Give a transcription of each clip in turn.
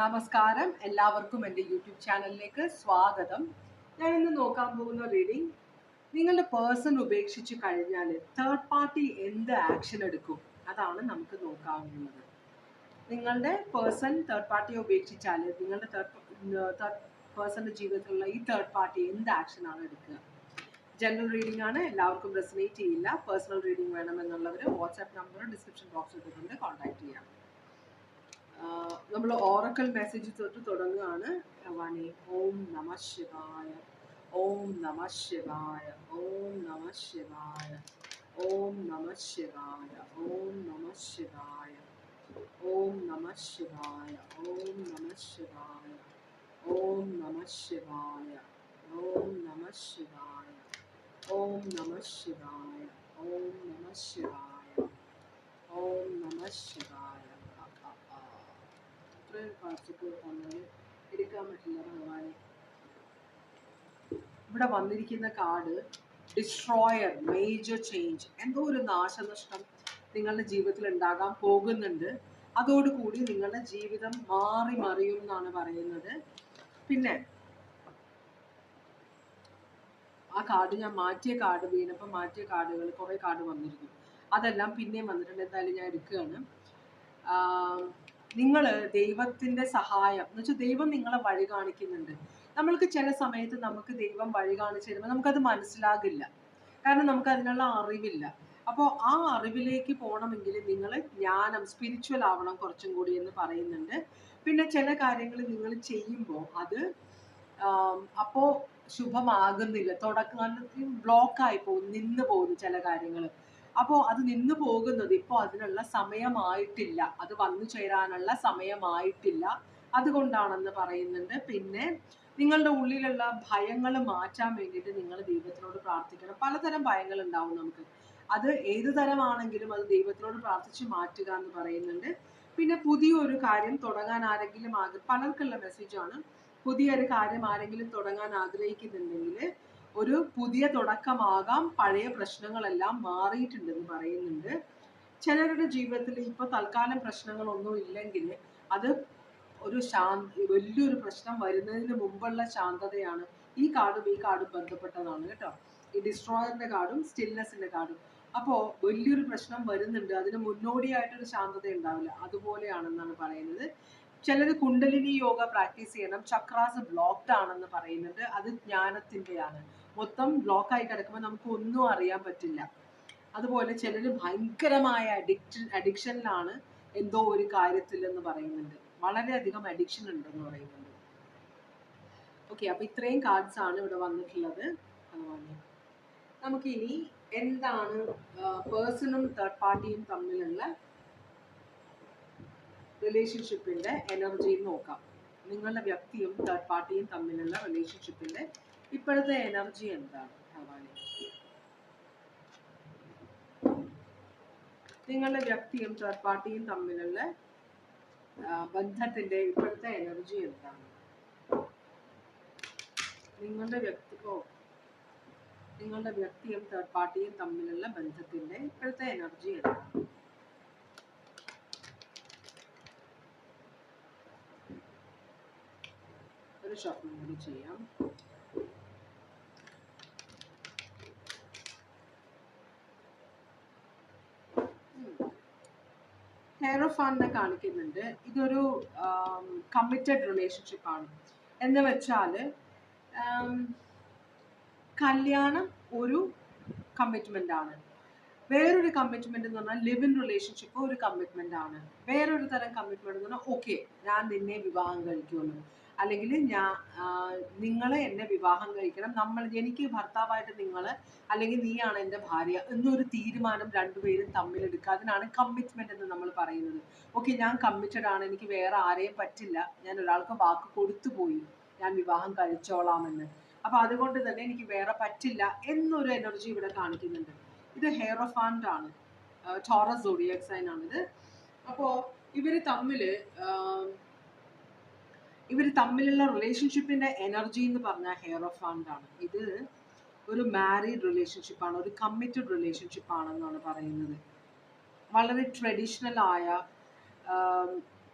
നമസ്കാരം. എല്ലാവർക്കും എന്റെ യൂട്യൂബ് ചാനലിലേക്ക് സ്വാഗതം. ഞാൻ ഇന്ന് നോക്കാൻ പോകുന്ന റീഡിംഗ് നിങ്ങളുടെ പേഴ്സൺ ഉപേക്ഷിച്ച് കഴിഞ്ഞാൽ തേർഡ് പാർട്ടി എന്ത് ആക്ഷൻ എടുക്കും? അതാണ് നമുക്ക് നോക്കാവുന്നത് നിങ്ങളുടെ പേഴ്സൺ തേർഡ് പാർട്ടിയെ ഉപേക്ഷിച്ചാൽ നിങ്ങളുടെ തേർഡ് പേഴ്സന്റെ ജീവിതത്തിലുള്ള ഈ തേർഡ് പാർട്ടി എന്ത് ആക്ഷനാണ് എടുക്കുക? ജനറൽ റീഡിംഗ് ആണ്. എല്ലാവർക്കും റെസിനേറ്റ് ചെയ്യില്ല. പേഴ്സണൽ റീഡിംഗ് വേണമെന്നുള്ളവർ വാട്സാപ്പ് നമ്പർ ഡിസ്ക്രിപ്ഷൻ ബോക്സിൽ ഇട്ടിട്ടുണ്ട്. കോൺടാക്ട് ചെയ്യാം. നമ്മൾ ഓറക്കൽ മെസ്സേജ് തൊട്ട് തുടങ്ങുകയാണ് ഭവാനി ഓം നമ ശിവായ ഓം നമ ശിവായ ഓം നമ ശിവായ ഓം നമ ശിവായ ഓം നമ ശിവായ ഓം നമ ശിവായ ഓം നമ ശിവായ ഓം നമ ശിവായ ഓം നമ ശിവായ ഓം നമ ശിവായ ഓം നമ ശിവായ ഓം നമ ശിവായ ഇത്രയും കാഴ്ചക്ക് തന്നെ എടുക്കാൻ പറ്റില്ല ഭഗവാനെ. ഇവിടെ വന്നിരിക്കുന്ന കാർഡ് ഡിസ്ട്രോയർ മേജർ ചേഞ്ച് എന്തോ ഒരു നാശനഷ്ടം നിങ്ങളുടെ ജീവിതത്തിൽ ഉണ്ടാകാൻ പോകുന്നുണ്ട്. അതോടുകൂടി നിങ്ങളുടെ ജീവിതം മാറി മറിയും എന്നാണ് പറയുന്നത്. പിന്നെ ആ കാർഡ് ഞാൻ മാറ്റിയ കാർഡ് വീണപ്പോൾ മാറ്റിയ കാർഡുകൾ കുറേ കാർഡ് വന്നിരുന്നു. അതെല്ലാം പിന്നെയും വന്നിട്ടുണ്ട്. എന്തായാലും ഞാൻ എടുക്കുകയാണ്. നിങ്ങൾ ദൈവത്തിന്റെ സഹായം എന്ന് വെച്ചാൽ ദൈവം നിങ്ങളെ വഴി കാണിക്കുന്നുണ്ട്. നമ്മൾക്ക് ചില സമയത്ത് നമുക്ക് ദൈവം വഴി കാണിച്ചു തരുമ്പോൾ നമുക്കത് മനസ്സിലാകില്ല. കാരണം നമുക്ക് അതിനുള്ള അറിവില്ല. അപ്പോൾ ആ അറിവിലേക്ക് പോകണമെങ്കിൽ നിങ്ങൾ ജ്ഞാനം സ്പിരിച്വൽ ആവണം കുറച്ചും കൂടി എന്ന് പറയുന്നുണ്ട്. പിന്നെ ചില കാര്യങ്ങൾ നിങ്ങൾ ചെയ്യുമ്പോൾ അത് അപ്പോൾ ശുഭമാകുന്നില്ല. തുടക്കം ബ്ലോക്കായി പോകും നിന്ന് പോകുന്നു ചില കാര്യങ്ങൾ അപ്പോൾ അത് നിന്ന് പോകുന്നത് ഇപ്പോൾ അതിനുള്ള സമയമായിട്ടില്ല. അത് വന്നു ചേരാനുള്ള സമയമായിട്ടില്ല. അതുകൊണ്ടാണെന്ന് പറയുന്നുണ്ട്. പിന്നെ നിങ്ങളുടെ ഉള്ളിലുള്ള ഭയങ്ങൾ മാറ്റാൻ വേണ്ടിയിട്ട് നിങ്ങൾ ദൈവത്തിനോട് പ്രാർത്ഥിക്കണം. പലതരം ഭയങ്ങൾ ഉണ്ടാവും നമുക്ക്. അത് ഏതു തരമാണെങ്കിലും അത് ദൈവത്തിനോട് പ്രാർത്ഥിച്ച് മാറ്റുക എന്ന് പറയുന്നുണ്ട്. പിന്നെ പുതിയൊരു കാര്യം തുടങ്ങാൻ ആരെങ്കിലും ആഗ്ര പലർക്കുള്ള മെസ്സേജാണ് പുതിയൊരു കാര്യം ആരെങ്കിലും തുടങ്ങാൻ ആഗ്രഹിക്കുന്നുണ്ടെങ്കിൽ ഒരു പുതിയ തുടക്കമാകാം പഴയ പ്രശ്നങ്ങളെല്ലാം മാറിയിട്ടുണ്ടെന്ന് പറയുന്നുണ്ട്. ചിലരുടെ ജീവിതത്തിൽ ഇപ്പോൾ തൽക്കാലം പ്രശ്നങ്ങളൊന്നും ഇല്ലെങ്കിൽ അത് ഒരു ശാന്തി വലിയൊരു പ്രശ്നം വരുന്നതിന് മുമ്പുള്ള ശാന്തതയാണ്. ഈ കാർഡും ഈ കാർഡും ബന്ധപ്പെട്ടതാണ് കേട്ടോ. ഈ ഡിസ്ട്രോയറിന്റെ കാർഡും സ്റ്റിൽനെസിന്റെ കാർഡും അപ്പോൾ വലിയൊരു പ്രശ്നം വരുന്നുണ്ട്. അതിന് മുന്നോടിയായിട്ടൊരു ശാന്തത ഉണ്ടാവില്ല. അതുപോലെയാണെന്നാണ് പറയുന്നത്. ചിലർ കുണ്ടലിനി യോഗ പ്രാക്ടീസ് ചെയ്യണം. ചക്രാസ് ബ്ലോക്ക്ഡ് ആണെന്ന് പറയുന്നുണ്ട് അത് ജ്ഞാനത്തിന്റെയാണ്. മൊത്തം ബ്ലോക്കായി കിടക്കുമ്പോൾ നമുക്ക് ഒന്നും അറിയാൻ പറ്റില്ല. അതുപോലെ ചിലർ ഭയങ്കരമായ അഡിക്ഷൻ അഡിക്ഷനിലാണ് എന്തോ ഒരു കാര്യത്തിൽ എന്ന് പറയുന്നുണ്ട്. വളരെയധികം അഡിക്ഷൻ ഉണ്ടെന്ന് പറയുന്നുണ്ട്. ഓക്കെ അപ്പൊ ഇത്രയും കാർഡ്സ് ആണ് ഇവിടെ വന്നിട്ടുള്ളത്. അതുപോലെ നമുക്കിനി എന്താണ് പേഴ്സണും തേർഡ് പാർട്ടിയും തമ്മിലുള്ള റിലേഷൻഷിപ്പിന്റെ എനർജി നോക്കാം. നിങ്ങളുടെ വ്യക്തിയും തേർഡ് പാർട്ടിയും തമ്മിലുള്ള റിലേഷൻഷിപ്പിന്റെ ഇപ്പോഴത്തെ എനർജി എന്താണ് ഭവാനി? നിങ്ങളുടെ വ്യക്തിയും തേർഡ് പാർട്ടിയും തമ്മിലുള്ള ബന്ധത്തിന്റെ ഇപ്പോഴത്തെ എനർജി എന്താണ്? നിങ്ങളുടെ വ്യക്തിക്കോ നിങ്ങളുടെ വ്യക്തിയും തേർഡ് പാർട്ടിയും തമ്മിലുള്ള ബന്ധത്തിന്റെ ഇപ്പോഴത്തെ എനർജി എന്താണ്? ഒരു ഷോപ്പിംഗ് കൂടി ചെയ്യാം. ഹെയറോഫാണിനെ കാണിക്കുന്നുണ്ട്. ഇതൊരു കമ്മിറ്റഡ് റിലേഷൻഷിപ്പ് ആണ്. എന്ന് വെച്ചാൽ കല്യാണം ഒരു കമ്മിറ്റ്മെന്റ് ആണ്. വേറൊരു കമ്മിറ്റ്മെന്റ് എന്ന് പറഞ്ഞാൽ ലിവ് ഇൻ റിലേഷൻഷിപ്പ് ഒരു കമ്മിറ്റ്മെന്റ് ആണ്. വേറൊരു തരം കമ്മിറ്റ്മെന്റ് എന്ന് പറഞ്ഞാൽ ഓക്കെ ഞാൻ നിന്നെ വിവാഹം കഴിക്കുമെന്ന്. അല്ലെങ്കിൽ ഞാൻ നിങ്ങൾ എന്നെ വിവാഹം കഴിക്കണം നമ്മൾ എനിക്ക് ഭർത്താവായിട്ട് നിങ്ങൾ അല്ലെങ്കിൽ നീയാണ് എന്റെ ഭാര്യ എന്നൊരു തീരുമാനം രണ്ടുപേരും തമ്മിലെടുക്കുക അതിനാണ് കമ്മിറ്റ്മെന്റ് എന്ന് നമ്മൾ പറയുന്നത്. ഓക്കെ ഞാൻ കമ്മിറ്റഡ് ആണ് എനിക്ക് വേറെ ആരെയും പറ്റില്ല. ഞാൻ ഒരാൾക്ക് വാക്ക് കൊടുത്തു പോയി. ഞാൻ വിവാഹം കഴിച്ചോളാമെന്ന്. അപ്പൊ അതുകൊണ്ട് തന്നെ എനിക്ക് വേറെ പറ്റില്ല എന്നൊരു എനർജി ഇവിടെ കാണിക്കുന്നുണ്ട്. ഇത് ഹെയറോഫാൻഡ് ആണ്. ടോറസ് സോഡിയക് സൈൻ ആണിത്. അപ്പോൾ ഇവർ തമ്മിൽ ഇവർ തമ്മിലുള്ള റിലേഷൻഷിപ്പിന്റെ എനർജി എന്ന് പറഞ്ഞാൽ ഹെയർ ഓഫ് ആണ്. ഇത് ഒരു മാരീഡ് റിലേഷൻഷിപ്പാണ് ഒരു കമ്മിറ്റഡ് റിലേഷൻഷിപ്പാണെന്നാണ് പറയുന്നത്. വളരെ ട്രഡീഷണൽ ആയ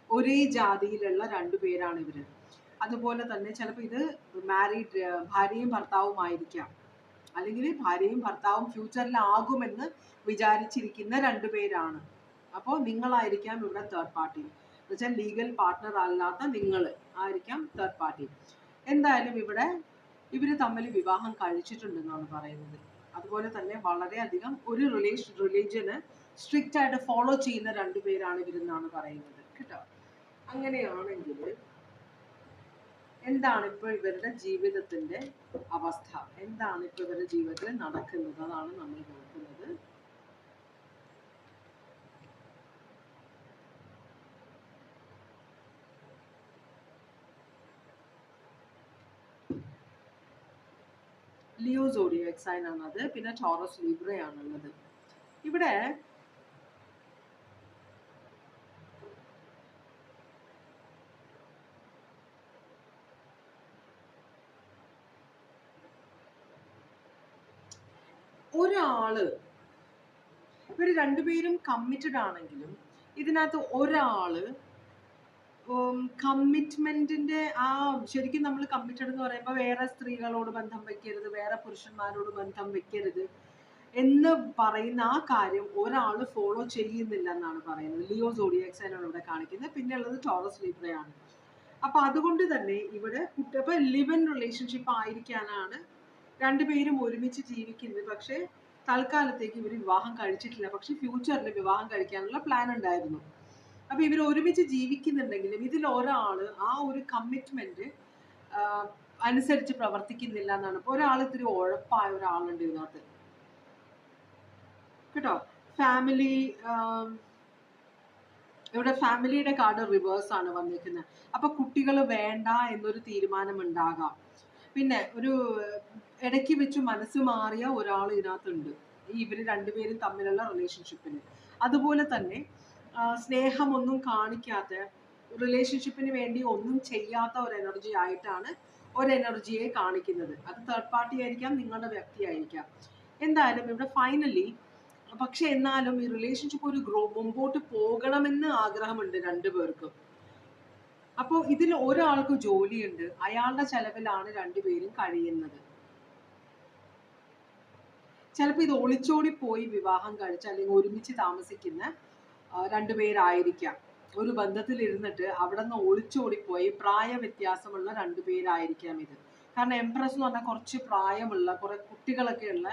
ഒരേ ജാതിയിലുള്ള രണ്ടു പേരാണ് ഇവർ. അതുപോലെ തന്നെ ചിലപ്പോൾ ഇത് മാരീഡ് ഭാര്യയും ഭർത്താവും ആയിരിക്കാം. അല്ലെങ്കിൽ ഭാര്യയും ഭർത്താവും ഫ്യൂച്ചറിലാകുമെന്ന് വിചാരിച്ചിരിക്കുന്ന രണ്ടു പേരാണ്. അപ്പോൾ നിങ്ങളായിരിക്കാം ഇവിടെ തേർഡ് പാർട്ടി എന്നുവെച്ചാൽ ലീഗൽ പാർട്ട്ണർ അല്ലാത്ത നിങ്ങൾ ആയിരിക്കാം തേർഡ് പാർട്ടി എന്തായാലും ഇവിടെ ഇവർ തമ്മിൽ വിവാഹം കഴിച്ചിട്ടുണ്ടെന്നാണ് പറയുന്നത്. അതുപോലെ തന്നെ വളരെയധികം ഒരു റിലേഷൻ റിലീജിയന് സ്ട്രിക്റ്റ് ആയിട്ട് ഫോളോ ചെയ്യുന്ന രണ്ടു പേരാണ് ഇവരെന്നാണ് പറയുന്നത്. കേട്ടോ? അങ്ങനെയാണെങ്കിൽ എന്താണ് ഇപ്പോൾ ഇവരുടെ ജീവിതത്തിന്റെ അവസ്ഥ? എന്താണ് ഇപ്പോൾ ഇവരുടെ ജീവിതത്തിൽ നടക്കുന്നത്? അതാണ് നമ്മൾ നോക്കുന്നത്. ലിയോ സോഡിയോ സൈൻ ആണത്. പിന്നെ ടോറസ് ലിബ്രയാണുള്ളത് ഇവിടെ ഒരാൾ ഇവർ രണ്ടുപേരും കമ്മിറ്റഡ് ആണെങ്കിലും ഇതിനകത്ത് ഒരാൾ കമ്മിറ്റ്മെന്റിന്റെ ആ ശരിക്കും നമ്മൾ കമ്മിറ്റഡ് എന്ന് പറയുമ്പോൾ വേറെ സ്ത്രീകളോട് ബന്ധം വെക്കരുത് വേറെ പുരുഷന്മാരോട് ബന്ധം വെക്കരുത് എന്ന് പറയുന്ന ആ കാര്യം ഒരാൾ ഫോളോ ചെയ്യുന്നില്ല എന്നാണ് പറയുന്നത്. ലിയോ സോഡിയക്സൈനാണ് ഇവിടെ കാണിക്കുന്നത്. പിന്നെ ഉള്ളത് ടോറസ് ലിബ്രയാണ്. അപ്പൊ അതുകൊണ്ട് തന്നെ ഇവിടെ കുട്ടി അപ്പൊ ലിവ് ഇൻ റിലേഷൻഷിപ്പ് ആയിരിക്കാനാണ് രണ്ടുപേരും ഒരുമിച്ച് ജീവിക്കുന്നത്. പക്ഷേ തൽക്കാലത്തേക്ക് ഇവർ വിവാഹം കഴിച്ചിട്ടില്ല. പക്ഷെ ഫ്യൂച്ചറിൽ വിവാഹം കഴിക്കാനുള്ള പ്ലാൻ ഉണ്ടായിരുന്നു. അപ്പൊ ഇവർ ഒരുമിച്ച് ജീവിക്കുന്നുണ്ടെങ്കിലും ഇതിൽ ഒരാൾ ആ ഒരു കമ്മിറ്റ്മെന്റ് അനുസരിച്ച് പ്രവർത്തിക്കുന്നില്ല എന്നാണ്. ഇപ്പൊ ഒരാൾ ഇത്തിരി ഉഴപ്പായ ഒരാളുണ്ട് ഇതിനകത്ത്. കേട്ടോ? ഫാമിലി ഇവിടെ ഫാമിലിയുടെ കാർഡ് റിവേഴ്സ് ആണ് വന്നിരിക്കുന്നത് അപ്പൊ കുട്ടികൾ വേണ്ട എന്നൊരു തീരുമാനം ഉണ്ടാകാം പിന്നെ ഒരു ഇടയ്ക്ക് വെച്ച് മനസ്സ് മാറിയ ഒരാൾ ഇതിനകത്തുണ്ട്. ഇവർ രണ്ടുപേരും തമ്മിലുള്ള റിലേഷൻഷിപ്പിന് അതുപോലെ തന്നെ സ്നേഹമൊന്നും കാണിക്കാത്ത റിലേഷൻഷിപ്പിന് വേണ്ടി ഒന്നും ചെയ്യാത്ത ഒരു എനർജി ആയിട്ടാണ് ഒരു എനർജിയെ കാണിക്കുന്നത്. അത് തേർഡ് പാർട്ടി ആയിരിക്കാം നിങ്ങളുടെ വ്യക്തി ആയിരിക്കാം. എന്തായാലും ഇവിടെ ഫൈനലി പക്ഷെ എന്നാലും ഈ റിലേഷൻഷിപ്പ് ഒരു ഗ്രോ മുമ്പോട്ട് പോകണമെന്ന് ആഗ്രഹമുണ്ട് രണ്ടുപേർക്കും അപ്പോൾ ഇതിൽ ഒരാൾക്ക് ജോലിയുണ്ട് അയാളുടെ ചെലവിലാണ് രണ്ടുപേരും കഴിയുന്നത്. ചിലപ്പോൾ ഇത് ഒളിച്ചോടി പോയി വിവാഹം കഴിച്ച് അല്ലെങ്കിൽ ഒരുമിച്ച് താമസിക്കുന്ന രണ്ടുപേരായിരിക്കാം. ഒരു ബന്ധത്തിൽ ഇരുന്നിട്ട് അവിടെ നിന്ന് ഒളിച്ചോടിപ്പോയി പ്രായ വ്യത്യാസമുള്ള രണ്ടുപേരായിരിക്കാം ഇത്. കാരണം എംപ്രസ് എന്ന് പറഞ്ഞാൽ കുറച്ച് പ്രായമുള്ള കുറെ കുട്ടികളൊക്കെ ഉള്ള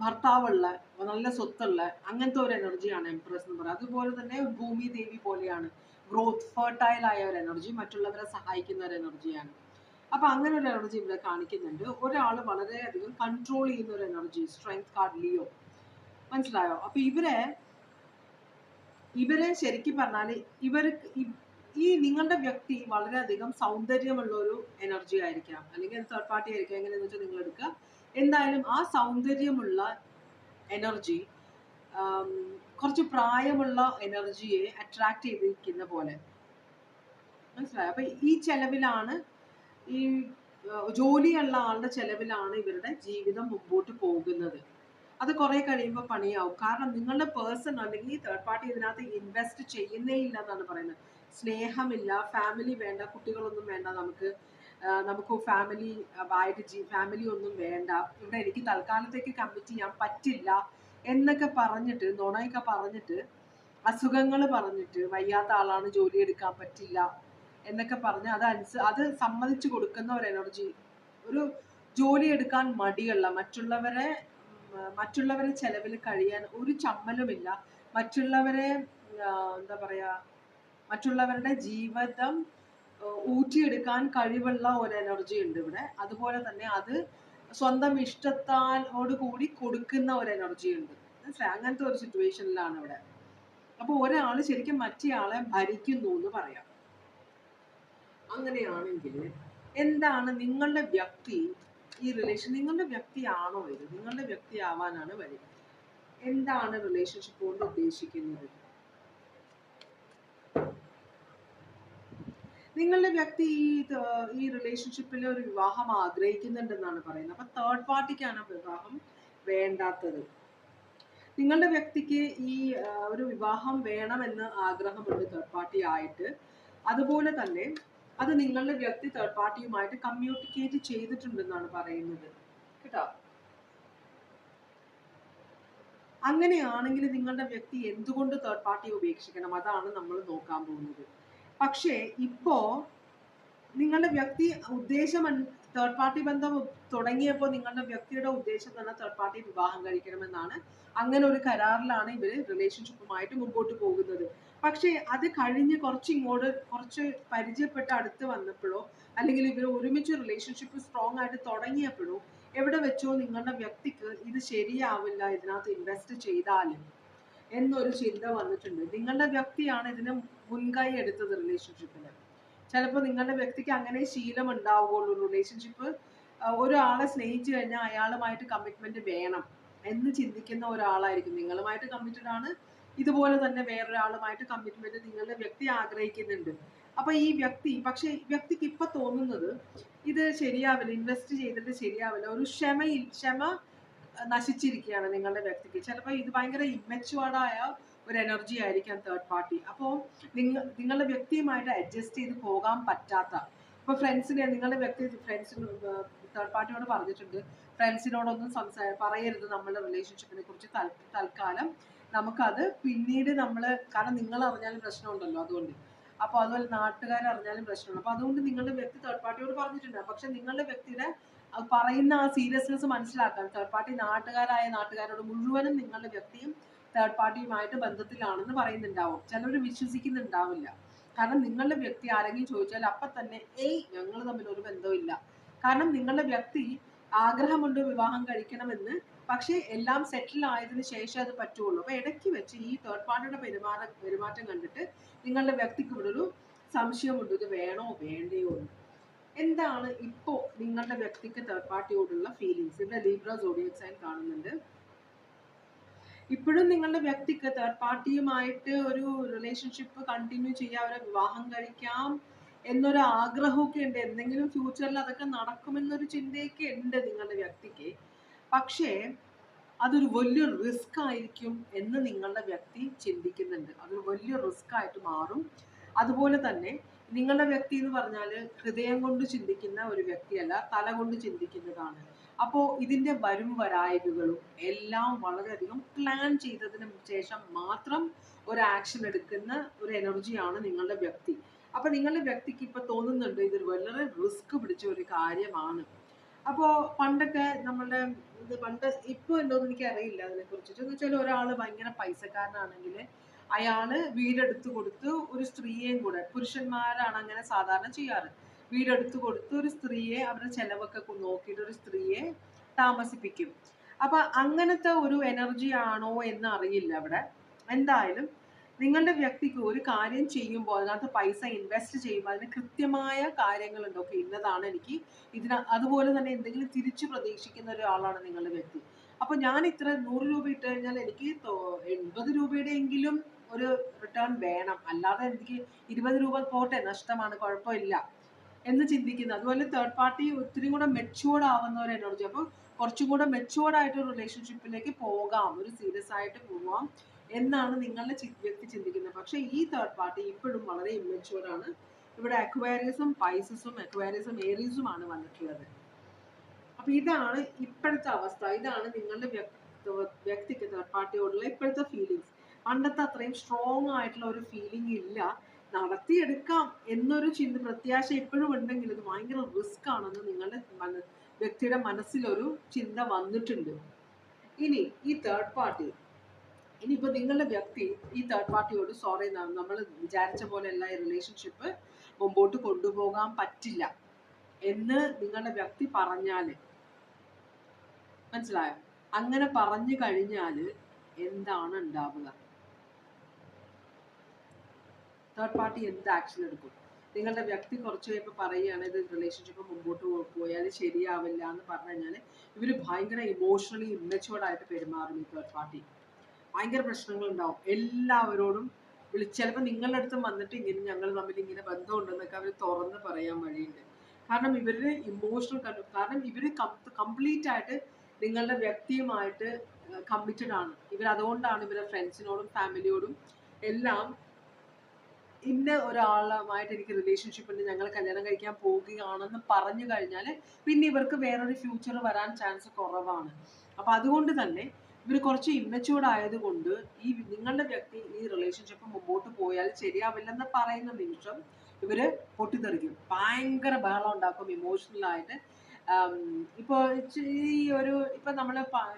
ഭർത്താവുള്ള നല്ല സ്വത്തുള്ള അങ്ങനത്തെ ഒരു എനർജിയാണ് എംപ്രസ് എന്ന് പറയുന്നത്. അതുപോലെ തന്നെ ഭൂമി ദേവി പോലെയാണ്. ഗ്രോത്ത് ഫെർട്ടൈൽ ആയ ഒരു എനർജി മറ്റുള്ളവരെ സഹായിക്കുന്ന ഒരു എനർജിയാണ് അപ്പൊ അങ്ങനെ ഒരു എനർജി ഇവിടെ കാണിക്കുന്നുണ്ട്. ഒരാൾ വളരെയധികം കൺട്രോൾ ചെയ്യുന്ന ഒരു എനർജി സ്ട്രെങ്ത് കാർഡ് ലിയോ മനസ്സിലായോ? അപ്പൊ ഇവരെ ഇവരെ ശരിക്കും പറഞ്ഞാൽ ഇവർക്ക് ഈ നിങ്ങളുടെ വ്യക്തി വളരെയധികം സൗന്ദര്യമുള്ള ഒരു എനർജി ആയിരിക്കാം. അല്ലെങ്കിൽ തേർഡ് പാർട്ടി ആയിരിക്കാം എങ്ങനെയെന്ന് വെച്ചാൽ നിങ്ങൾ എടുക്കുക. എന്തായാലും ആ സൗന്ദര്യമുള്ള എനർജി കുറച്ച് പ്രായമുള്ള എനർജിയെ അട്രാക്ട് ചെയ്തിരിക്കുന്ന പോലെ. മനസ്സിലായോ? അപ്പൊ ഈ ചെലവിലാണ് ഈ ജോലിയുള്ള ആളുടെ ചെലവിലാണ് ഇവരുടെ ജീവിതം മുമ്പോട്ട് പോകുന്നത്. അത് കുറെ കഴിയുമ്പോൾ പണിയാവും. കാരണം നിങ്ങളുടെ പേഴ്സൺ അല്ലെങ്കിൽ തേർഡ് പാർട്ടി ഇതിനകത്ത് ഇൻവെസ്റ്റ് ചെയ്യുന്നേ ഇല്ല എന്നാണ് പറയുന്നത്. സ്നേഹമില്ല ഫാമിലി വേണ്ട കുട്ടികളൊന്നും വേണ്ട നമുക്ക്. നമുക്ക് ഫാമിലി ആയിട്ട് ജീ ഫാമിലി ഒന്നും വേണ്ട. ഇവിടെ എനിക്ക് തൽക്കാലത്തേക്ക് കമ്മിറ്റ് ചെയ്യാൻ പറ്റില്ല എന്നൊക്കെ പറഞ്ഞിട്ട് നുണയൊക്കെ പറഞ്ഞിട്ട് അസുഖങ്ങൾ പറഞ്ഞിട്ട് വയ്യാത്ത ആളാണ് ജോലി എടുക്കാൻ പറ്റില്ല എന്നൊക്കെ പറഞ്ഞ് അത് അനുസ അത് സമ്മതിച്ചു കൊടുക്കുന്ന ഒരു എനർജി ഒരു ജോലി എടുക്കാൻ മടിയുള്ള മറ്റുള്ളവരെ മറ്റുള്ളവരെ ചെലവിൽ കഴിയാൻ ഒരു ചമ്മലുമില്ല. മറ്റുള്ളവരെ എന്താ പറയാ മറ്റുള്ളവരുടെ ജീവിതം ഊറ്റിയെടുക്കാൻ കഴിവുള്ള ഒരു എനർജി ഉണ്ട് ഇവിടെ. അതുപോലെ തന്നെ അത് സ്വന്തം ഇഷ്ടത്താലോട് കൂടി കൊടുക്കുന്ന ഒരു എനർജി ഉണ്ട്. മനസ്സിലായി? അങ്ങനത്തെ ഒരു സിറ്റുവേഷനിലാണ് ഇവിടെ. അപ്പൊ ഒരാൾ ശരിക്കും മറ്റേയാളെ ഭരിക്കുന്നു എന്ന് പറയാം. അങ്ങനെയാണെങ്കിൽ എന്താണ് നിങ്ങളുടെ വ്യക്തി ഈ റിലേഷൻ നിങ്ങളുടെ വ്യക്തിയാണോ ഇത്? നിങ്ങളുടെ വ്യക്തി ആവാനാണ് വരിക എന്താണ് റിലേഷൻഷിപ്പ് കൊണ്ട് ഉദ്ദേശിക്കുന്നത്? നിങ്ങളുടെ വ്യക്തി ഈ ഈ റിലേഷൻഷിപ്പിൽ ഒരു വിവാഹം ആഗ്രഹിക്കുന്നുണ്ടെന്നാണ് പറയുന്നത്. അപ്പൊ തേർഡ് പാർട്ടിക്കാണ് വിവാഹം വേണ്ടാത്തത്. നിങ്ങളുടെ വ്യക്തിക്ക് ഈ ഒരു വിവാഹം വേണമെന്ന് ആഗ്രഹമുണ്ട് തേർഡ് പാർട്ടി ആയിട്ട്. അതുപോലെ തന്നെ അത് നിങ്ങളുടെ വ്യക്തി തേർഡ് പാർട്ടിയുമായിട്ട് കമ്മ്യൂണിക്കേറ്റ് ചെയ്തിട്ടുണ്ടെന്നാണ് പറയുന്നത്. കേട്ടോ? അങ്ങനെയാണെങ്കിൽ നിങ്ങളുടെ വ്യക്തി എന്തുകൊണ്ട് തേർഡ് പാർട്ടി ഉപേക്ഷിക്കണം? അതാണ് നമ്മൾ നോക്കാൻ പോകുന്നത്. പക്ഷേ ഇപ്പോ നിങ്ങളുടെ വ്യക്തി ഉദ്ദേശം തേർഡ് പാർട്ടി ബന്ധം തുടങ്ങിയപ്പോൾ നിങ്ങളുടെ വ്യക്തിയുടെ ഉദ്ദേശം തന്നെ തേർഡ് പാർട്ടി വിവാഹം കഴിക്കണമെന്നാണ്. അങ്ങനെ ഒരു കരാറിലാണ് ഇവർ റിലേഷൻഷിപ്പുമായിട്ട് മുമ്പോട്ട് പോകുന്നത്. പക്ഷേ അത് കഴിഞ്ഞ് കുറച്ച് ഇങ്ങോട്ട് കുറച്ച് പരിചയപ്പെട്ട് അടുത്ത് വന്നപ്പോഴോ അല്ലെങ്കിൽ ഇവർ ഒരുമിച്ച് റിലേഷൻഷിപ്പ് സ്ട്രോങ് ആയിട്ട് തുടങ്ങിയപ്പോഴോ എവിടെ വെച്ചോ നിങ്ങളുടെ വ്യക്തിക്ക് ഇത് ശരിയാവില്ല ഇതിനകത്ത് ഇൻവെസ്റ്റ് ചെയ്താൽ എന്നൊരു ചിന്ത വന്നിട്ടുണ്ട്. നിങ്ങളുടെ വ്യക്തിയാണ് ഇതിന് മുൻകൈ എടുത്തത് റിലേഷൻഷിപ്പിന് ചിലപ്പോൾ നിങ്ങളുടെ വ്യക്തിക്ക് അങ്ങനെ ശീലം ഉണ്ടാവുകയുള്ളൂ. റിലേഷൻഷിപ്പ് ഒരാളെ സ്നേഹിച്ചു കഴിഞ്ഞാൽ അയാളുമായിട്ട് കമ്മിറ്റ്മെന്റ് വേണം എന്ന് ചിന്തിക്കുന്ന ഒരാളായിരിക്കും. നിങ്ങളുമായിട്ട് കമ്മിറ്റഡ് ആണ്. ഇതുപോലെ തന്നെ വേറൊരാളുമായിട്ട് കമ്മിറ്റ്മെന്റ് നിങ്ങളുടെ വ്യക്തി ആഗ്രഹിക്കുന്നുണ്ട്. അപ്പൊ ഈ വ്യക്തി പക്ഷെ വ്യക്തിക്ക് ഇപ്പൊ തോന്നുന്നത് ഇത് ശരിയാവില്ല ഇൻവെസ്റ്റ് ചെയ്തിട്ട് ശരിയാവില്ല. ഒരു ക്ഷമയിൽ ക്ഷമ നശിച്ചിരിക്കുകയാണ് നിങ്ങളുടെ വ്യക്തിക്ക്. ചിലപ്പോൾ ഇത് ഭയങ്കര ഇമ്മച്ചുവേർഡായ ഒരു എനർജി ആയിരിക്കാം തേർഡ് പാർട്ടി അപ്പോൾ നിങ്ങൾ നിങ്ങളുടെ വ്യക്തിയുമായിട്ട് അഡ്ജസ്റ്റ് ചെയ്ത് പോകാൻ പറ്റാത്ത. ഇപ്പൊ ഫ്രണ്ട്സിനെ നിങ്ങളുടെ വ്യക്തി ഫ്രണ്ട്സിന് തേർഡ് പാർട്ടിയോട് പറഞ്ഞിട്ടുണ്ട്. ഫ്രണ്ട്സിനോടൊന്നും സംസാ പറയരുത് നമ്മുടെ റിലേഷൻഷിപ്പിനെ കുറിച്ച് തൽ- തൽക്കാലം. നമുക്കത് പിന്നീട് നമ്മൾ കാരണം നിങ്ങൾ അറിഞ്ഞാലും പ്രശ്നമുണ്ടല്ലോ അതുകൊണ്ട്. അപ്പോൾ അതുപോലെ നാട്ടുകാർ അറിഞ്ഞാലും പ്രശ്നമുണ്ട്. അപ്പോൾ അതുകൊണ്ട് നിങ്ങളുടെ വ്യക്തി തേർഡ് പാർട്ടിയോട് പറഞ്ഞിട്ടുണ്ട്. പക്ഷെ നിങ്ങളുടെ വ്യക്തിയുടെ പറയുന്ന ആ സീരിയസ്നെസ് മനസ്സിലാക്കാൻ തേർഡ് പാർട്ടി നാട്ടുകാരായ നാട്ടുകാരോട് മുഴുവനും നിങ്ങളുടെ വ്യക്തിയും തേർഡ് പാർട്ടിയുമായിട്ട് ബന്ധത്തിലാണെന്ന് പറയുന്നുണ്ടാവും. ചിലർ വിശ്വസിക്കുന്നുണ്ടാവില്ല. കാരണം നിങ്ങളുടെ വ്യക്തി ആരെങ്കിലും ചോദിച്ചാൽ അപ്പം തന്നെ ഏയ് ഞങ്ങൾ തമ്മിൽ ഒരു ബന്ധമില്ല കാരണം നിങ്ങളുടെ വ്യക്തി ആഗ്രഹമുണ്ട് വിവാഹം കഴിക്കണമെന്ന്. പക്ഷേ എല്ലാം സെറ്റിൽ ആയതിനു ശേഷം അത് പറ്റുള്ളൂ. അപ്പൊ ഇടയ്ക്ക് വെച്ച് ഈ തേർഡ് പാർട്ടിയുടെ പെരുമാറ പെരുമാറ്റം കണ്ടിട്ട് നിങ്ങളുടെ വ്യക്തിക്ക് ഇവിടെ ഒരു സംശയമുണ്ട്. ഇത് വേണോ വേണ്ടയോ എന്ന്. എന്താണ് ഇപ്പോ നിങ്ങളുടെ വ്യക്തിക്ക് തേർഡ് പാർട്ടിയോടുള്ള ഫീലിങ്സ് ഇവിടെ ലീബ്ര സോഡിയക് സൈൻ കാണുന്നുണ്ട്. ഇപ്പോഴും നിങ്ങളുടെ വ്യക്തിക്ക് തേർഡ് പാർട്ടിയുമായിട്ട് ഒരു റിലേഷൻഷിപ്പ് കണ്ടിന്യൂ ചെയ്യാം അവരെ വിവാഹം കഴിക്കാം. എന്നൊരു ആഗ്രഹമൊക്കെ ഉണ്ട്. എന്തെങ്കിലും ഫ്യൂച്ചറിൽ അതൊക്കെ നടക്കുമെന്നൊരു ചിന്തയൊക്കെ ഉണ്ട് നിങ്ങളുടെ വ്യക്തിക്ക്. പക്ഷേ അതൊരു വലിയ റിസ്ക് ആയിരിക്കും എന്ന് നിങ്ങളുടെ വ്യക്തി ചിന്തിക്കുന്നുണ്ട്. അതൊരു വലിയ റിസ്ക് ആയിട്ട് മാറും. അതുപോലെ തന്നെ നിങ്ങളുടെ വ്യക്തി എന്ന് പറഞ്ഞാൽ ഹൃദയം കൊണ്ട് ചിന്തിക്കുന്ന ഒരു വ്യക്തിയല്ല തല കൊണ്ട് ചിന്തിക്കുന്നതാണ്. അപ്പോൾ ഇതിന്റെ വരും വരായ്കകളും എല്ലാം വളരെയധികം പ്ലാൻ ചെയ്തതിന് ശേഷം മാത്രം ഒരു ആക്ഷൻ എടുക്കുന്ന ഒരു എനർജിയാണ് നിങ്ങളുടെ വ്യക്തി. അപ്പൊ നിങ്ങളുടെ വ്യക്തിക്ക് ഇപ്പൊ തോന്നുന്നുണ്ട് ഇതൊരു വളരെ റിസ്ക് പിടിച്ച ഒരു കാര്യമാണ്. അപ്പോൾ പണ്ടൊക്കെ നമ്മളുടെ ഇത് പണ്ട് ഇപ്പൊ എന്തോന്ന് എനിക്ക് അറിയില്ല അതിനെ കുറിച്ച് എന്ന് വെച്ചാൽ ഒരാൾ ഭയങ്കര പൈസക്കാരനാണെങ്കിൽ അയാൾ വീടെടുത്ത് കൊടുത്ത് ഒരു സ്ത്രീയെയും കൂടെ പുരുഷന്മാരാണ് അങ്ങനെ സാധാരണ ചെയ്യാറ്. വീടെടുത്ത് കൊടുത്ത് ഒരു സ്ത്രീയെ അവരുടെ ചെലവൊക്കെ നോക്കിയിട്ട് ഒരു സ്ത്രീയെ താമസിപ്പിക്കും. അപ്പൊ അങ്ങനത്തെ ഒരു എനർജി ആണോ എന്ന് അറിയില്ല അവിടെ എന്തായാലും നിങ്ങളുടെ വ്യക്തിക്ക് ഒരു കാര്യം ചെയ്യുമ്പോൾ അതിനകത്ത് പൈസ ഇൻവെസ്റ്റ് ചെയ്യുമ്പോൾ അതിന് കൃത്യമായ കാര്യങ്ങളുണ്ട്. ഓക്കെ ഇന്നതാണ് എനിക്ക് ഇതിന് അതുപോലെ തന്നെ എന്തെങ്കിലും തിരിച്ചു പ്രതീക്ഷിക്കുന്ന ഒരാളാണ് നിങ്ങളുടെ വ്യക്തി. അപ്പൊ ഞാൻ ഇത്ര നൂറ് രൂപ ഇട്ട് കഴിഞ്ഞാൽ എനിക്ക് എൺപത് രൂപയുടെ എങ്കിലും ഒരു റിട്ടേൺ വേണം. അല്ലാതെ എനിക്ക് ഇരുപത് രൂപ പോട്ടെ നഷ്ടമാണ് കുഴപ്പമില്ല എന്ന് ചിന്തിക്കുന്നത് അതുപോലെ തേർഡ് പാർട്ടി ഒത്തിരി കൂടെ മെച്ചുവേർഡ് ആവുന്നവരെ എന്നോട് അപ്പോൾ കുറച്ചും കൂടെ മെച്ചുവേർഡ് ആയിട്ട് ഒരു റിലേഷൻഷിപ്പിലേക്ക് പോകാം ഒരു സീരിയസ് ആയിട്ട് പോവാം. എന്നാണ് നിങ്ങളുടെ വ്യക്തി ചിന്തിക്കുന്നത്. പക്ഷേ ഈ തേർഡ് പാർട്ടി ഇപ്പോഴും വളരെ ഇമ്മെച്ചുവേർഡ് ആണ്. ഇവിടെ അക്വാരിയസും പൈസസും അക്വാരിയസും ആണ് വന്നിട്ടുള്ളത്. അപ്പൊ ഇതാണ് ഇപ്പോഴത്തെ അവസ്ഥ. ഇതാണ് നിങ്ങളുടെ വ്യക്തി- വ്യക്തിക്ക് തേർഡ് പാർട്ടിയോടുള്ള ഇപ്പോഴത്തെ ഫീലിങ്സ് പണ്ടത്തെ അത്രയും സ്ട്രോങ് ആയിട്ടുള്ള ഒരു ഫീലിംഗ് ഇല്ല. നടത്തിയെടുക്കാം എന്നൊരു ചിന്ത പ്രത്യാശ ഇപ്പോഴും ഉണ്ടെങ്കിൽ ഇത് ഭയങ്കര റിസ്ക് ആണെന്ന് നിങ്ങളുടെ വ്യക്തിയുടെ മനസ്സിലൊരു ചിന്ത വന്നിട്ടുണ്ട്. ഇനി ഈ തേർഡ് പാർട്ടി ഇനിയിപ്പോ നിങ്ങളുടെ വ്യക്തി ഈ തേർഡ് പാർട്ടിയോട് സോറി നമ്മൾ വിചാരിച്ച പോലെയല്ല ഈ റിലേഷൻഷിപ്പ് മുമ്പോട്ട് കൊണ്ടുപോകാൻ പറ്റില്ല എന്ന് നിങ്ങളുടെ വ്യക്തി പറഞ്ഞാൽ മനസ്സിലായോ? അങ്ങനെ പറഞ്ഞു കഴിഞ്ഞാൽ എന്താണ് ഉണ്ടാവുക? തേർഡ് പാർട്ടി എന്ത് ആക്ഷൻ എടുക്കും? നിങ്ങളുടെ വ്യക്തി കുറച്ച് കഴിയുമ്പോൾ പറയുകയാണ് ഇത് റിലേഷൻഷിപ്പ് മുമ്പോട്ട് പോയാൽ ശരിയാവില്ല എന്ന് പറഞ്ഞു കഴിഞ്ഞാൽ ഇവർ ഭയങ്കര ഇമോഷണലി ഇമ്മച്ചുവേർഡ് ആയിട്ട് പെരുമാറും ഈ തേർഡ് പാർട്ടി ഭയങ്കര പ്രശ്നങ്ങൾ ഉണ്ടാവും എല്ലാവരോടും ചിലപ്പോൾ നിങ്ങളുടെ അടുത്തും വന്നിട്ട് ഇങ്ങനെ ഞങ്ങൾ തമ്മിൽ ഇങ്ങനെ ബന്ധമുണ്ടെന്നൊക്കെ അവർ തുറന്ന് പറയാൻ വഴിയുണ്ട്. കാരണം ഇവരുടെ ഇമോഷണൽ കാരണം ഇവർ കംപ്ലീറ്റ് ആയിട്ട് നിങ്ങളുടെ വ്യക്തിയുമായിട്ട് കമ്മിറ്റഡ് ആണ്. ഇവർ അതുകൊണ്ടാണ് ഇവരെ ഫ്രണ്ട്സിനോടും ഫാമിലിയോടും എല്ലാം ഇന്ന ഒരാളുമായിട്ട് എനിക്ക് റിലേഷൻഷിപ്പ് ഉണ്ട് ഞങ്ങൾ കല്യാണം കഴിക്കാൻ പോവുകയാണെന്ന് പറഞ്ഞു കഴിഞ്ഞാൽ പിന്നെ ഇവർക്ക് വേറൊരു ഫ്യൂച്ചർ വരാൻ ചാൻസ് കുറവാണ്. അപ്പൊ അതുകൊണ്ട് തന്നെ ഇവർ കുറച്ച് ഇമ്മച്ചുവേർഡ് ആയതുകൊണ്ട് ഈ നിങ്ങളുടെ വ്യക്തി ഈ റിലേഷൻഷിപ്പ് മുമ്പോട്ട് പോയാൽ ശരിയാവില്ലെന്ന് പറയുന്ന നിമിഷം ഇവർ പൊട്ടിത്തെറിക്കും. ഭയങ്കര ബഹളം ഉണ്ടാക്കും ഇമോഷണലായിട്ട് ഇപ്പോൾ ഈ ഒരു ഇപ്പൊ നമ്മൾ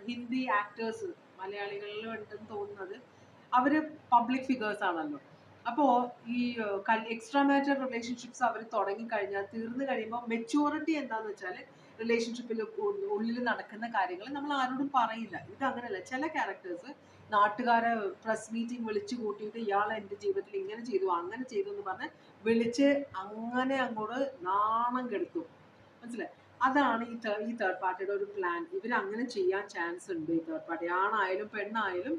ഹിന്ദി ആക്ടേഴ്സ് മലയാളികളിലും ഉണ്ടെന്ന് തോന്നുന്നത് അവർ പബ്ലിക് ഫിഗേഴ്സ് ആണല്ലോ. അപ്പോൾ ഈ എക്സ്ട്രാ മാറ്റർ റിലേഷൻഷിപ്സ് അവർ തുടങ്ങി കഴിഞ്ഞാൽ തീർന്നു കഴിയുമ്പോൾ മെച്യൂരിറ്റി എന്താന്ന് വെച്ചാൽ റിലേഷൻഷിപ്പിൽ ഉള്ളിൽ നടക്കുന്ന കാര്യങ്ങൾ നമ്മൾ ആരോടും പറയില്ല. ഇത് അങ്ങനെയല്ല. ചില ക്യാരക്ടേഴ്സ് നാട്ടുകാരെ പ്രസ് മീറ്റിംഗ് വിളിച്ചു കൂട്ടിയിട്ട് ഇയാൾ എന്റെ ജീവിതത്തിൽ ഇങ്ങനെ ചെയ്തു അങ്ങനെ ചെയ്തു എന്ന് പറഞ്ഞ് വിളിച്ച് അങ്ങനെ അങ്ങോട്ട് നാണം കെടുത്തു. മനസ്സിലായി? അതാണ് ഈ ഈ തേർഡ് പാർട്ടിയുടെ ഒരു പ്ലാൻ ഇവർ അങ്ങനെ ചെയ്യാൻ ചാൻസ് ഉണ്ട് ഈ തേർഡ് പാർട്ടി ആണായാലും പെണ്ണായാലും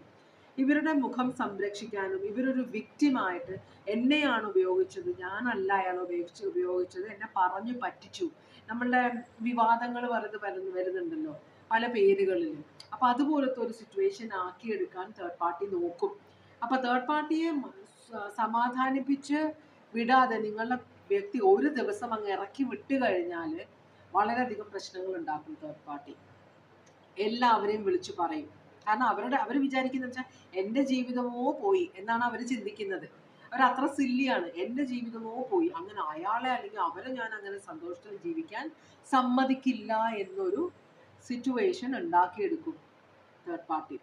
ഇവരുടെ മുഖം സംരക്ഷിക്കാനും ഇവരൊരു വിക്റ്റിമായിട്ട് എന്നെയാണ് ഉപയോഗിച്ചത് ഞാനല്ല അയാൾ ഉപയോഗിച്ച് ഉപയോഗിച്ചത് എന്നെ പറഞ്ഞു പറ്റിച്ചു. നമ്മളുടെ വിവാദങ്ങൾ വെറുതെ വരുന്ന വരുന്നുണ്ടല്ലോ പല പേരുകളിലും. അപ്പൊ അതുപോലത്തെ ഒരു സിറ്റുവേഷൻ ആക്കിയെടുക്കാൻ തേർഡ് പാർട്ടി നോക്കും. അപ്പൊ തേർഡ് പാർട്ടിയെ സമാധാനിപ്പിച്ച് വിടാതെ നിങ്ങളുടെ വ്യക്തി ഒരു ദിവസം അങ്ങ് ഇറക്കി വിട്ട് കഴിഞ്ഞാൽ വളരെയധികം പ്രശ്നങ്ങൾ ഉണ്ടാക്കും തേർഡ് പാർട്ടി എല്ലാവരെയും വിളിച്ചു പറയും. കാരണം അവരുടെ അവർ വിചാരിക്കുന്ന വെച്ചാൽ എന്റെ ജീവിതമോ പോയി എന്നാണ് അവർ ചിന്തിക്കുന്നത്. അവർ അത്ര സില്ലിയാണ്. എന്റെ ജീവിതമോ പോയി. അങ്ങനെ അയാളെ അല്ലെങ്കിൽ അവരെ ഞാൻ അങ്ങനെ സന്തോഷത്തിൽ ജീവിക്കാൻ സമ്മതിക്കില്ല എന്നൊരു സിറ്റുവേഷൻ ഉണ്ടാക്കിയെടുക്കും തേർഡ് പാർട്ടി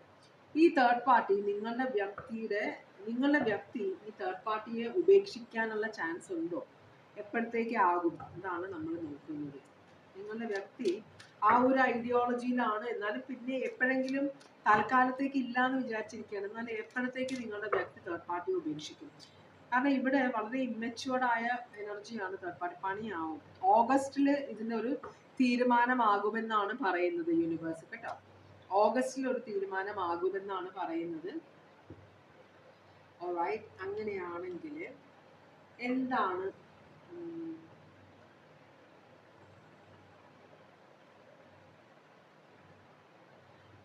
ഈ തേർഡ് പാർട്ടി നിങ്ങളുടെ വ്യക്തിയുടെ നിങ്ങളുടെ വ്യക്തി ഈ തേർഡ് പാർട്ടിയെ ഉപേക്ഷിക്കാനുള്ള ചാൻസ് ഉണ്ടോ? എപ്പോഴത്തേക്ക് ആകും? ഇതാണ് നമ്മൾ നോക്കുന്നത്. നിങ്ങളുടെ വ്യക്തി ആ ഒരു ഐഡിയോളജിയിലാണ് എന്നാലും പിന്നെ എപ്പോഴെങ്കിലും തൽക്കാലത്തേക്ക് ഇല്ല എന്ന് വിചാരിച്ചിരിക്കുകയാണ്. എന്നാൽ എപ്പോഴത്തേക്ക് നിങ്ങളുടെ വ്യക്തി തേർഡ് പാർട്ടിയെ ഉപേക്ഷിക്കും? കാരണം ഇവിടെ വളരെ ഇമ്മച്ചുവർഡായ എനർജിയാണ് തേർഡ് പാർട്ടി പണിയാവും. ഓഗസ്റ്റിൽ ഇതിന്റെ ഒരു തീരുമാനമാകുമെന്നാണ് പറയുന്നത് യൂണിവേഴ്സ് കേട്ടോ. ഓഗസ്റ്റിൽ ഒരു തീരുമാനമാകുമെന്നാണ് പറയുന്നത്. അങ്ങനെയാണെങ്കിൽ എന്താണ്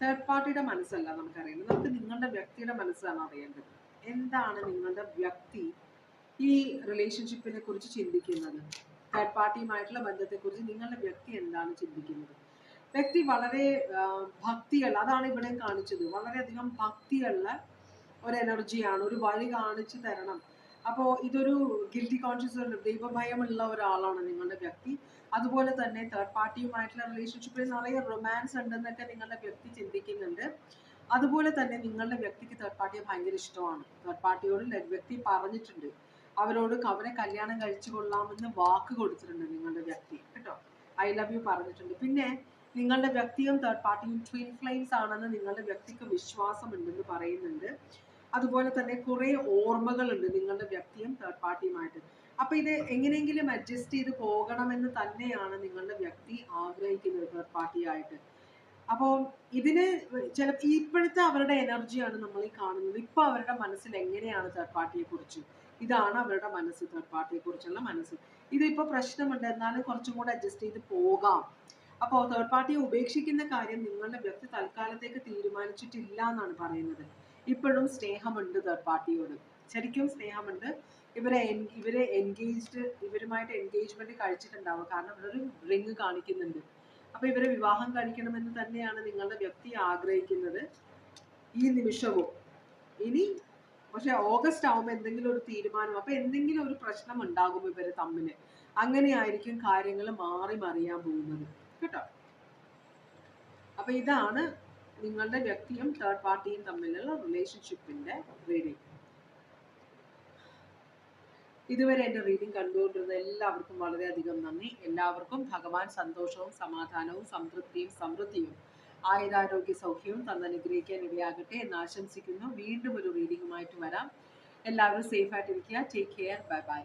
തേർഡ് പാർട്ടിയുടെ മനസ്സല്ല നമുക്കറിയേണ്ടത് നമുക്ക് നിങ്ങളുടെ വ്യക്തിയുടെ മനസ്സാണ് അറിയേണ്ടത്. എന്താണ് നിങ്ങളുടെ വ്യക്തി ഈ റിലേഷൻഷിപ്പിനെ കുറിച്ച് ചിന്തിക്കുന്നത്? തേർഡ് പാർട്ടിയുമായിട്ടുള്ള ബന്ധത്തെക്കുറിച്ച് നിങ്ങളുടെ വ്യക്തി എന്താണ് ചിന്തിക്കുന്നത്? വ്യക്തി വളരെ ഭക്തിയുള്ള അതാണ് ഇവിടെ കാണിച്ചത്. വളരെയധികം ഭക്തിയുള്ള ഒരു എനർജിയാണ് ഒരു വഴി കാണിച്ചു തരണം. അപ്പോൾ ഇതൊരു ഗിൽറ്റി കോൺഷ്യസ് ദൈവഭയമുള്ള ഒരാളാണ് നിങ്ങളുടെ വ്യക്തി. അതുപോലെ തന്നെ തേർഡ് പാർട്ടിയുമായിട്ടുള്ള റിലേഷൻഷിപ്പിൽ നിറയെ റൊമാൻസ് ഉണ്ടെന്നൊക്കെ നിങ്ങളുടെ വ്യക്തി ചിന്തിക്കുന്നുണ്ട്. അതുപോലെ തന്നെ നിങ്ങളുടെ വ്യക്തിക്ക് തേർഡ് പാർട്ടിയെ ഭയങ്കര ഇഷ്ടമാണ്. തേർഡ് പാർട്ടിയോട് വ്യക്തി പറഞ്ഞിട്ടുണ്ട്. അവരോട് അവരെ കല്യാണം കഴിച്ചു കൊള്ളാമെന്ന് വാക്ക് കൊടുത്തിട്ടുണ്ട് നിങ്ങളുടെ വ്യക്തി. കേട്ടോ? ഐ ലവ് യു പറഞ്ഞിട്ടുണ്ട്. പിന്നെ നിങ്ങളുടെ വ്യക്തിയും തേർഡ് പാർട്ടിയും ട്വിൻ ഫ്ലെയിംസ് ആണെന്ന് നിങ്ങളുടെ വ്യക്തിക്ക് വിശ്വാസമുണ്ടെന്ന് പറയുന്നുണ്ട്. അതുപോലെ തന്നെ കുറേ ഓർമ്മകളുണ്ട് നിങ്ങളുടെ വ്യക്തിയും തേർഡ് പാർട്ടിയുമായിട്ട് അപ്പൊ ഇത് എങ്ങനെയെങ്കിലും അഡ്ജസ്റ്റ് ചെയ്ത് പോകണമെന്ന് തന്നെയാണ് നിങ്ങളുടെ വ്യക്തി ആഗ്രഹിക്കുന്നത് തേർഡ് പാർട്ടിയായിട്ട് അപ്പോൾ ഇതിന് ചില ഇപ്പോഴത്തെ അവരുടെ എനർജിയാണ് നമ്മൾ ഈ കാണുന്നത്. ഇപ്പൊ അവരുടെ മനസ്സിൽ എങ്ങനെയാണ് തേർഡ് പാർട്ടിയെ കുറിച്ച് ഇതാണ് അവരുടെ മനസ്സ് തേർഡ് പാർട്ടിയെ കുറിച്ചുള്ള മനസ്സ്. ഇതിപ്പോ പ്രശ്നമുണ്ട് എന്നാലും കുറച്ചും കൂടെ അഡ്ജസ്റ്റ് ചെയ്ത് പോകാം. അപ്പോൾ തേർഡ് പാർട്ടിയെ ഉപേക്ഷിക്കുന്ന കാര്യം നിങ്ങളുടെ വ്യക്തി തൽക്കാലത്തേക്ക് തീരുമാനിച്ചിട്ടില്ല എന്നാണ് പറയുന്നത്. ഇപ്പോഴും സ്നേഹമുണ്ട് തേർഡ് പാർട്ടിയോട് ശരിക്കും സ്നേഹമുണ്ട്. ഇവരെ ഇവരെ എൻഗേജ്ഡ് ഇവരുമായിട്ട് എൻഗേജ്മെന്റ് കഴിച്ചിട്ടുണ്ടാവുക കാരണം ഇവരൊരു റിങ് കാണിക്കുന്നുണ്ട്. അപ്പൊ ഇവരെ വിവാഹം കഴിക്കണമെന്ന് തന്നെയാണ് നിങ്ങളുടെ വ്യക്തി ആഗ്രഹിക്കുന്നത് ഈ നിമിഷവും. ഇനി പക്ഷെ ഓഗസ്റ്റ് ആവുമ്പോൾ എന്തെങ്കിലും ഒരു തീരുമാനം അപ്പൊ എന്തെങ്കിലും ഒരു പ്രശ്നം ഉണ്ടാകും ഇവർ തമ്മിൽ അങ്ങനെയായിരിക്കും കാര്യങ്ങൾ മാറി മറിയാൻ പോകുന്നത്. കേട്ടോ? അപ്പൊ ഇതാണ് നിങ്ങളുടെ വ്യക്തിയും തേർഡ് പാർട്ടിയും തമ്മിലുള്ള റിലേഷൻഷിപ്പിന്റെ റീഡിങ് ഇതുവരെ എന്റെ റീഡിംഗ് കണ്ടുകൊണ്ടിരുന്ന എല്ലാവർക്കും വളരെയധികം നന്ദി. എല്ലാവർക്കും ഭഗവാൻ സന്തോഷവും സമാധാനവും സംതൃപ്തിയും സമൃദ്ധിയും ആയുരാരോഗ്യ സൗഖ്യവും തന്നനുഗ്രഹിക്കാൻ ഇടയാകട്ടെ എന്ന് ആശംസിക്കുന്നു. വീണ്ടും ഒരു റീഡിങ്ങുമായിട്ട് വരാം. എല്ലാവരും സേഫ് ആയിട്ടിരിക്കുക. Take care bye by